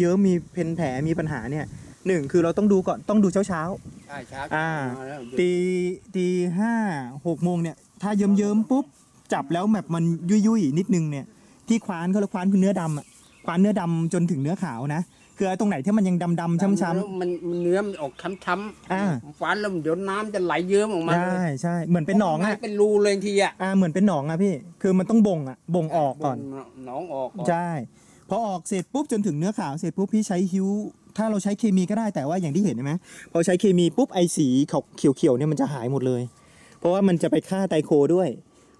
เยิ้มมีเพนแผลมีปัญหาเนี่ยหนึ่งคือเราต้องดูก่อนต้องดูเช้าเช้าใช่ช้าอ่ามาแล้วๆตีตีห้าหกโมงเนี่ย ถ้าเยิ้มเยิ้มๆปุ๊บจับแล้วแบบมันยุยยุยๆนิดนึงเนี่ย ที่คว้านเขาเรียกคว้านคือเนื้อดำอะคว้านเนื้อดำจนถึงเนื้อขาวนะคือไอ้ตรงไหนที่มันยังดำดำๆช้ำช้ำมันมันเนื้อมันออกช้ำอ่าๆฟันแล้วเดี๋ยวน้ำจะไหลเยิ้มออกมาใช่ใช่เหมือนเป็นหนองข้าอะใเป็นรูเลยทีอะอ่าเหมือนเป็นหนองอะพี่ คือมันต้องบ่งอะบ่งออกก่อนหนองออกก่อนใช่ พอออกเสร็จปุ๊บจนถึงเนื้อขาวเสร็จปุ๊บพี่ใช้ฮิ้ว ถ้าเราใช้เคมีก็ได้แต่ว่าอย่างที่เห็นใช่ไหมพอใช้เคมีปุ๊บไอสีเขียวๆเนี่ยมันจะหายหมดเลย เพราะว่ามันจะไปฆ่าไตโคด้วย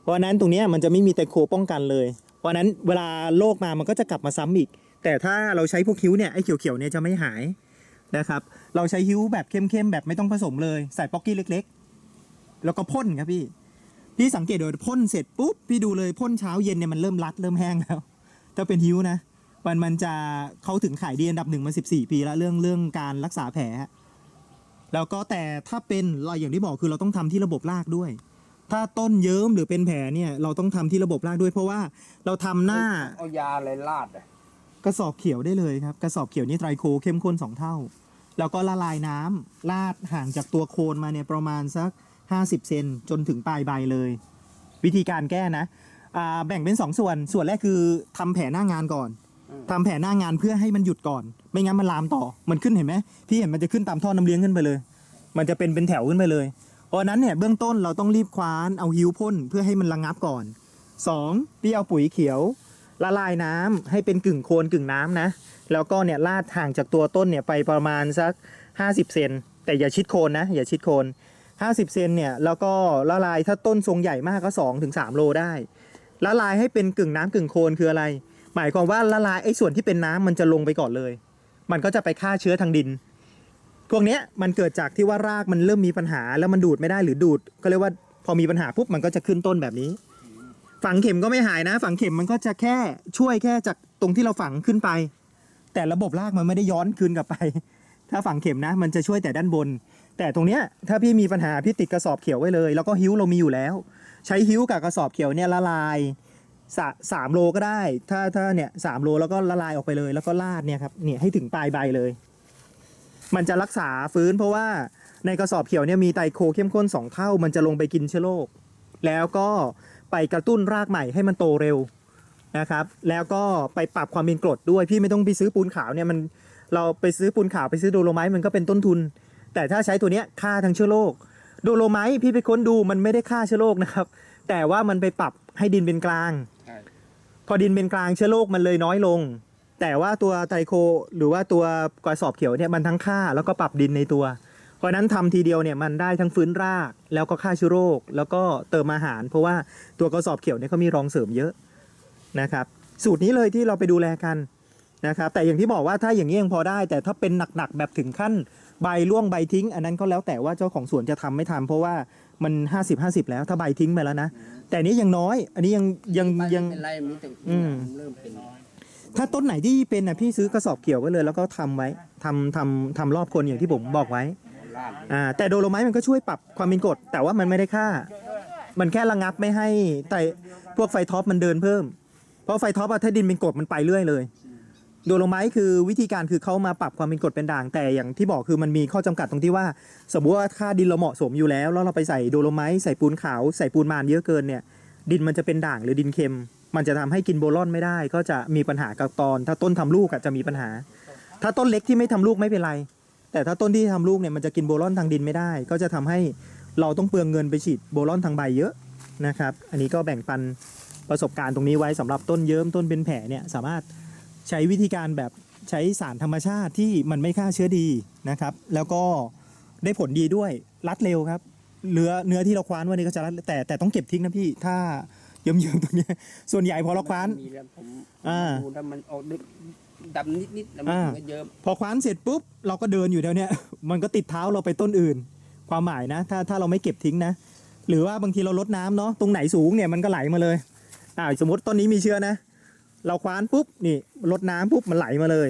เพราะนั้นตรงนี้มันจะไม่มีไตโคป้องกันเลย เพราะนั้นเวลาโรคมามันก็จะกลับมาซ้ำอีก แต่ถ้าเราใช้พวกฮิ้วเนี่ยไอเขียวๆเนี่ยจะไม่หายนะครับเราใช้ฮิ้วแบบเข้มๆแบบไม่ต้องผสมเลยใส่ป๊อกกี้เล็ก ๆ แล้วก็พ่นครับพี่พี่สังเกตโดยพ่นเสร็จปุ๊บพี่ดูเลยพ่นเช้าเย็นเนี่ยมันเริ่มรัดเริ่มแห้งแล้วถ้าเป็นฮิ้วนะ มันมันจะเขาถึงขายดีอันดับหนึ่งมาสิบสี่ปีแล้วเรื่องเรื่องการรักษาแผล แล้วก็แต่ถ้าเป็นเราอย่างที่บอกคือเราต้องทำที่ระบบรากด้วย ถ้าต้นเยิ้มหรือเป็นแผลเนี่ยเราต้องทำที่ระบบรากด้วย เพราะว่าเราทำหน้าเอายาอะไรลาดอะกระสอบเขียวได้เลยครับ กระสอบเขียวนี่ไตรโคเข้มข้นสองเท่า แล้วก็ละลายน้ำลาดห่างจากตัวโคนมาเนี่ยประมาณสัก 50 เซนจนถึงปลายใบเลย วิธีการแก้นะอ่าแบ่งเป็น 2 ส่วนส่วนแรกคือทำแผลหน้างานก่อน ทำแผลหน้างานเพื่อให้มันหยุดก่อน ไม่งั้นมันลามต่อ มันขึ้นเห็นไหมพี่เห็นมันจะขึ้นตามท่อน้ำเลี้ยงขึ้นไปเลย มันจะเป็นเป็นแถวขึ้นไปเลย เพราะนั้นเนี่ยเบื้องต้นเราต้องรีบคว้านเอาฮิวพ่นเพื่อให้มันระงับก่อน 2. พี่เอาปุ๋ยเขียวละลายน้ำให้เป็นกึ่งโคลนกึ่งน้ำนะ แล้วก็เนี่ยลาดห่างจากตัวต้นเนี่ยไปประมาณสัก 50 เซนแต่อย่าชิดโคนนะ อย่าชิดโคน 50 เซนเนี่ยแล้วก็ละลายถ้าต้นทรงใหญ่มากก็2ถึง3โลได้ละลายให้เป็นกึ่งน้ำกึ่งโคลนคืออะไร หมายความว่าละลายไอ้ส่วนที่เป็นน้ำมันจะลงไปก่อนเลย มันก็จะไปฆ่าเชื้อทางดิน พวกเนี้ยมันเกิดจากที่ว่ารากมันเริ่มมีปัญหาแล้วมันดูดไม่ได้หรือดูด ก็เรียกว่าพอมีปัญหาปุ๊บมันก็จะขึ้นต้นแบบนี้ ฝังเข็มก็ไม่หายนะ ฝังเข็มมันก็จะแค่ช่วยแค่จากตรงที่เราฝังขึ้นไป แต่ระบบรากมันไม่ได้ย้อนคืนกลับไป ถ้าฝังเข็มนะ มันจะช่วยแต่ด้านบน แต่ตรงเนี้ยถ้าพี่มีปัญหาพี่ติดกระสอบเขียวไว้เลย แล้วก็ฮิ้วเรามีอยู่แล้ว ใช้ฮิ้วกับกระสอบเขียวเนี่ยละลาย สะสามโลก็ได้ ถ้าถ้าเนี่ยสามโลแล้วก็ละลายออกไปเลย แล้วก็ลาดเนี่ยครับเนี่ยให้ถึงปลายใบเลย มันจะรักษาฟื้นเพราะว่าในกระสอบเขียวเนี่ยมีไตรโคเข้มข้นสองเท่า มันจะลงไปกินเชื้อโรคแล้วก็ไปกระตุ้นรากใหม่ให้มันโตเร็วนะครับ แล้วก็ไปปรับความเป็นกรดด้วยพี่ไม่ต้องไปซื้อปูนขาวเนี่ยมันเราไปซื้อปูนขาวไปซื้อโดโลไมต์มันก็เป็นต้นทุน แต่ถ้าใช้ตัวเนี้ยฆ่าทั้งเชื้อโรคโดโลไมต์พี่ไปค้นดูมันไม่ได้ฆ่าเชื้อโรคนะครับ แต่ว่ามันไปปรับให้ดินเป็นกลาง พอดินเป็นกลางเชื้อโรคมันเลยน้อยลง แต่ว่าตัวไตรโค หรือว่าตัวกระสอบเขียวเนี่ยมันทั้งฆ่าแล้วก็ปรับดินในตัว เพราะนั้นทำทีเดียวเนี่ยมันได้ทั้งฟื้นราก แล้วก็ฆ่าเชื้อโรค แล้วก็เติมอาหาร เพราะว่าตัวกระสอบเขียวเนี่ยเขามีรองเสริมเยอะนะครับ สูตรนี้เลยที่เราไปดูแลกันนะครับแต่อย่างที่บอกว่าถ้าอย่างนี้ยังพอได้ แต่ถ้าเป็นหนักๆแบบถึงขั้น ใบร่วงใบทิ้ง อันนั้นก็แล้วแต่ว่าเจ้าของสวนจะทำไม่ทำเพราะว่ามัน 50-50 แล้วถ้าใบทิ้งไปแล้วนะ แต่อันนี้ยังน้อย อันนี้ยังยังไม่ยัง เป็นไรมีแต่อืม เริ่มเป็นถ้าต้นไหนที่เป็นอะพี่ซื้อกระสอบเขียวไว้เลย แล้วก็ทำไว้ทำทำทำรอบคนอย่างที่ผมบอกไว้ลาดอ่าแต่โดโลไมต์มันก็ช่วยปรับความเป็นกรดแต่ว่ามันไม่ได้ฆ่า มันแค่ระงับไม่ให้แต่พวกไฟท็อปมันเดินเพิ่ม เพราะไฟท็อปอะถ้าดินเป็นกรดมันไปเรื่อยเลย โดโลไมต์คือวิธีการคือเขามาปรับความเป็นกรดเป็นด่าง แต่อย่างที่บอกคือมันมีข้อจำกัดตรงที่ว่า สมมติว่าค่าดินเราเหมาะสมอยู่แล้ว แล้วเราไปใส่โดโลไมต์ใส่ปูนขาวใส่ปูนมานเยอะเกินเนี่ยดินมันจะเป็นด่างหรือดินเค็ม มันจะทำให้กินโบรอนไม่ได้ ก็จะมีปัญหากับตอน ถ้าต้นทำลูกอะจะมีปัญหา ถ้าต้นเล็กที่ไม่ทำลูกไม่เป็นไร แต่ถ้าต้นที่ทำลูกเนี่ยมันจะกินโบรอนทางดินไม่ได้ ก็จะทำให้เราต้องเปลืองเงินไปฉีดโบรอนทางใบเยอะนะครับ อันนี้ก็แบ่งปันประสบการณ์ตรงนี้ไว้สำหรับต้นเยิ้มต้นเป็นแผลเนี่ยสามารถ ใช้วิธีการแบบใช้สารธรรมชาติที่มันไม่ฆ่าเชื้อดีนะครับ แล้วก็ได้ผลดีด้วยรัดเร็วครับเนื้อเนื้อที่เราคว้านวันนี้ก็จะรัดแต่แต่ต้องเก็บทิ้งนะพี่ถ้าเยิ้มๆตรงเนี้ยส่วนใหญ่พอเราคว้านมีแล้วผมอ่าดูแล้วมันออกดำนิดๆแล้วมันอ่าก็เยิ้มพอคว้านเสร็จปุ๊บเราก็เดินอยู่แถวเนี้ยมันก็ติดเท้าเราไปต้นอื่น ความหมายนะ ถ้าถ้าเราไม่เก็บทิ้งนะ หรือว่าบางทีเราลดน้ำเนาะตรงไหนสูงเนี่ยมันก็ไหลมาเลยอ่าสมมติต้นนี้มีเชื้อนะ เราคว้านปุ๊บนี่ลดน้ำปุ๊บมันไหลมาเลย